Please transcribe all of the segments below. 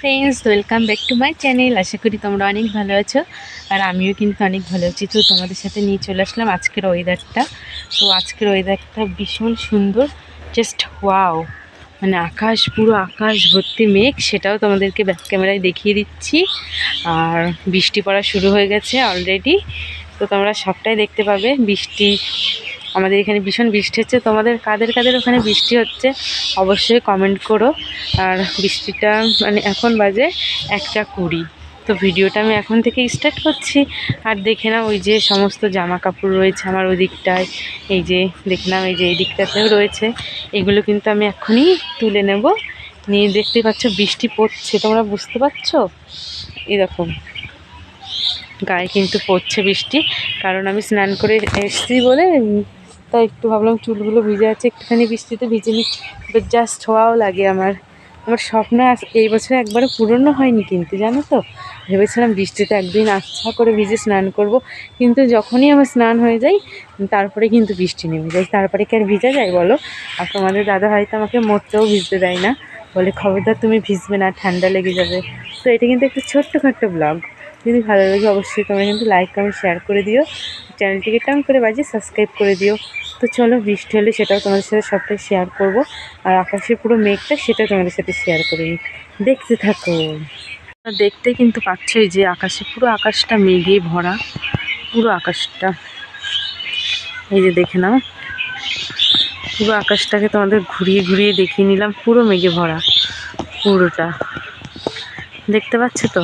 Friends welcome back to my channel আশা করি তোমরা অনেক ভালো আছো। আর আমিও কিন্তু অনেক ভালো আছি। তো তোমাদের সাথে নিয়ে চলে আসলাম আজকের ওয়েদারটা তো আজকের ওয়েদারটা ভীষণ সুন্দর। জাস্ট ওয়াও মানে আকাশ, পুরো আকাশ ভর্তি মেঘ, সেটাও তোমাদেরকে ব্যাক ক্যামেরায় দেখিয়ে দিচ্ছি। আর বৃষ্টি পড়া শুরু হয়ে গেছে অলরেডি তো তোমরা সবটাই দেখতে পাবে। বৃষ্টি আমাদের এখানে ভীষণ বৃষ্টি হচ্ছে। তোমাদের, কাদের কাদের ওখানে বৃষ্টি হচ্ছে অবশ্যই কমেন্ট করো। আর বৃষ্টিটা মানে এখন বাজে একটা কুড়ি। তো ভিডিওটা আমি এখন থেকে স্টার্ট করছি। আর দেখে নাও ওই যে সমস্ত জামা কাপড় রয়েছে আমার ওই দিকটায়। এই যে দেখে নাও, এই যে এই দিকটাতেও রয়েছে। এগুলো কিন্তু আমি এখনই তুলে নেব। নিয়ে দেখতে পাচ্ছ বৃষ্টি পড়ছে, তোমরা বুঝতে পারছ? এরকম গায়ে কিন্তু পড়ছে বৃষ্টি। কারণ আমি স্নান করে এসেছি বলে তাই একটু ভাবলাম চুলগুলো ভিজে আছে, একটুখানি বৃষ্টিতে ভিজে নি জাস্ট হওয়াও লাগে আমার। আমার স্বপ্ন এই বছর একবারও পূরণও হয়নি কিন্তু, জানো তো? ভেবেছিলাম বৃষ্টিতে একদিন আচ্ছা করে ভিজে স্নান করব, কিন্তু যখনই আমার স্নান হয়ে যায়, তারপরে কিন্তু বৃষ্টি নেমে যায়। তারপরে কি আর ভিজা যায় বলো? আর তোমাদের দাদা হয়তো আমাকে মরতেও ভিজতে দেয় না। বলে, খবরদার, তুমি ভিজবে না, ঠান্ডা লেগে যাবে। তো এটা কিন্তু একটা ছোট্টখাট্ট ব্লগ যদি ভালো লাগে অবশ্যই তোমরা কিন্তু লাইক কমেন্ট শেয়ার করে দিও। চ্যানেলটিকে টান করে বাজিয়ে সাবস্ক্রাইব করে দিও। তো চলো, বৃষ্টি হলে সেটাও তোমাদের সাথে সবটাই শেয়ার করব। আর আকাশের পুরো মেঘটা সেটা তোমাদের সাথে শেয়ার করে। দেখতে থাকো। দেখতে কিন্তু পাচ্ছই যে আকাশে, পুরো আকাশটা মেঘে ভরা। পুরো আকাশটা। এই যে দেখে নাও। পুরো আকাশটাকে তোমাদের ঘুরিয়ে ঘুরিয়ে দেখিয়ে নিলাম, পুরো মেঘে ভরা। পুরোটা। দেখতে পাচ্ছ তো?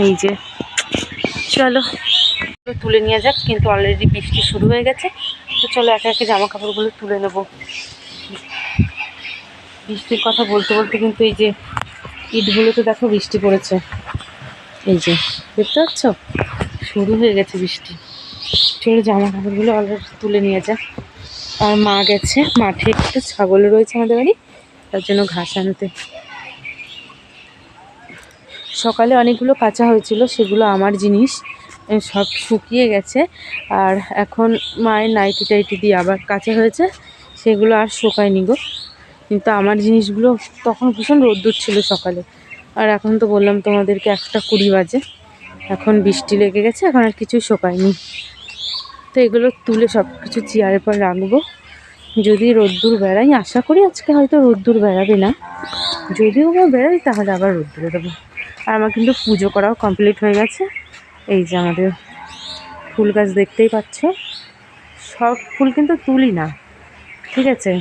এই যে। চলো। তুলে নিয়ে যাক, কিন্তু অলরেডি বৃষ্টি শুরু হয়ে গেছে। তো চলো একে একে জামা কাপড়গুলো তুলে নেব। বৃষ্টির কথা বলতে বলতে কিন্তু এই যে ইটগুলোতে দেখো বৃষ্টি পড়েছে। এই যে, দেখতে পাচ্ছ? শুরু হয়ে গেছে বৃষ্টি। চলো জামা কাপড়গুলো অলরেডি তুলে নিয়ে যা। আর মা গেছে, মাঠে একটু ছাগল রয়েছে আমাদের বাড়ি, তার জন্য ঘাস আনতে। সকালে অনেকগুলো কাঁচা হয়েছিল, সেগুলো আমার জিনিস। সব শুকিয়ে গেছে। আর এখন মায়ের নাইটি টাইটি দিয়ে আবার কাছে হয়েছে, সেগুলো আর শুকায়নি গো। কিন্তু আমার জিনিসগুলো তখন ভীষণ রোদ্দুর ছিল সকালে। আর এখন তো বললাম তোমাদেরকে একটা কুড়ি বাজে। এখন বৃষ্টি লেগে গেছে, এখন আর কিছু শুকায়নি। তো এগুলো তুলে সব কিছু চেয়ারের পর রাখব যদি রোদ্দুর বেড়াই, আশা করি আজকে হয়তো রোদ্দুর বেড়াবে না। যদিও বা বেড়াই, তাহলে আবার রোদ্দুরে দেবো। আর আমার কিন্তু পুজো করাও কমপ্লিট হয়ে গেছে। এই যে আমাদের ফুল গাছ দেখতেই পাচ্ছ। সব ফুল কিন্তু তুলি না, ঠিক আছে?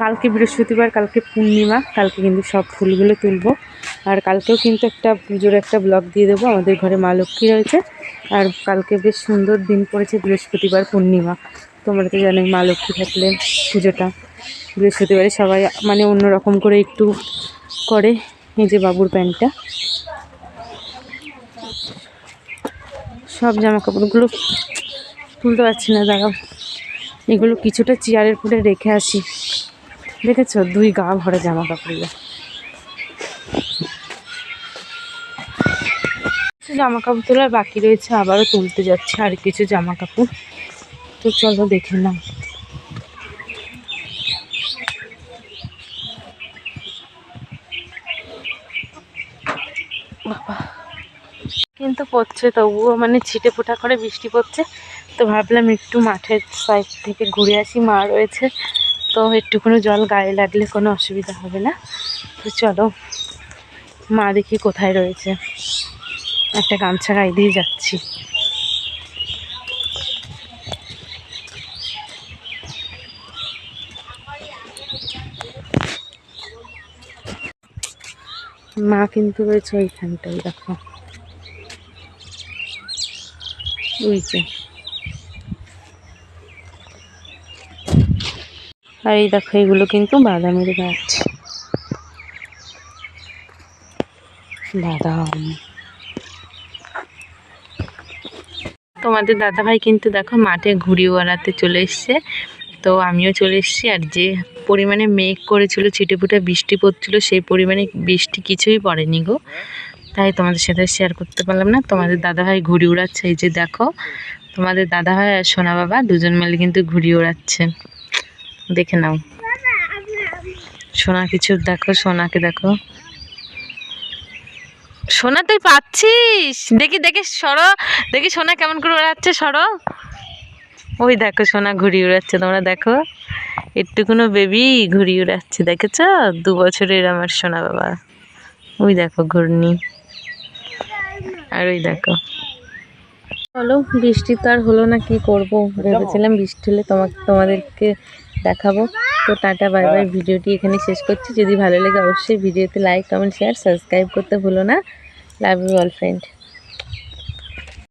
কালকে বৃহস্পতিবার, কালকে পূর্ণিমা, কালকে কিন্তু সব ফুলগুলো তুলবো। আর কালকেও কিন্তু একটা পুজোর একটা ব্লগ দিয়ে দেবো। আমাদের ঘরে মা লক্ষ্মী রয়েছে। আর কালকে বেশ সুন্দর দিন পড়েছে বৃহস্পতিবার, পূর্ণিমা। তোমরা তো জানোই মা লক্ষ্মী থাকলে পুজোটা। বৃহস্পতিবারে সবাই মানে অন্য রকম করে একটু করে এই যে বাবুর প্যান্টটা। সব জামা কাপড়গুলো তুলতে পারছি না, দাঁড়াও। এগুলো কিছুটা চেয়ারের উপরে রেখে আসি। দেখেছ? দুই গা ভরে জামা কাপড়গুলো কিছু জামা কাপড় তোলার বাকি রয়েছে, আবারও তুলতে যাচ্ছে আর কিছু জামা কাপড় তো চলো দেখে নাও। বাবা। কিন্তু পড়ছে, তবুও মানে ছিটে ফোটা করে বৃষ্টি পড়ছে। তো ভাবলাম একটু মাঠের সাইড থেকে ঘুরে আসি, মা রয়েছে। তো একটুখানি জল গায়ে লাগলে কোনো অসুবিধা হবে না। তো চলো, মা দেখি কোথায় রয়েছে। একটা গামছা গায়ে দিয়ে যাচ্ছি। মা কিন্তু রয়েছে ওইখানটাই দেখো। যে। আর এই দেখো, এগুলো কিন্তু বাদামের গাছ। বাদাম। তোমাদের দাদাভাই কিন্তু দেখো মাঠে ঘুড়ি ওড়াতে চলে এসছে। তো আমিও চলে এসেছি আর যে পরিমাণে মেঘ করেছিল, ছিটেফুটে বৃষ্টি পড়ছিল, সেই পরিমাণে বৃষ্টি কিছুই পড়েনি গো। তাই তোমাদের সাথে শেয়ার করতে পারলাম না। তোমাদের দাদাভাই ঘুড়ি উড়াচ্ছে, এই যে দেখো। তোমাদের দাদাভাই আর সোনা বাবা দুজন মিলে কিন্তু ঘুড়ি ওড়াচ্ছে দেখে নাও। সোনা কিছু দেখো, সোনাকে দেখো। সোনা, তুই পাচ্ছিস? দেখি দেখি, সরো। দেখি সোনা কেমন করে উড়াচ্ছে, সরো। ওই দেখো, সোনা ঘুড়ি উড়াচ্ছে, তোমরা দেখো। একটুকুনো বেবি ঘুড়ি উড়াচ্ছে, দেখেছ? দু বছরের আমার সোনা বাবা। ওই দেখো, ঘূর্ণি। আর ওই দেখো। চলো, বৃষ্টি তো আর হলো না, কি করব? ভেবেছিলাম বৃষ্টি হলে তোমাকে তোমাদেরকে দেখাবো। তো টাটা, বাই বাই। ভিডিওটি এখানে শেষ করছি। যদি ভালো লাগে অবশ্যই ভিডিওতে লাইক কমেন্ট শেয়ার সাবস্ক্রাইব করতে ভুলো না। Love you all friend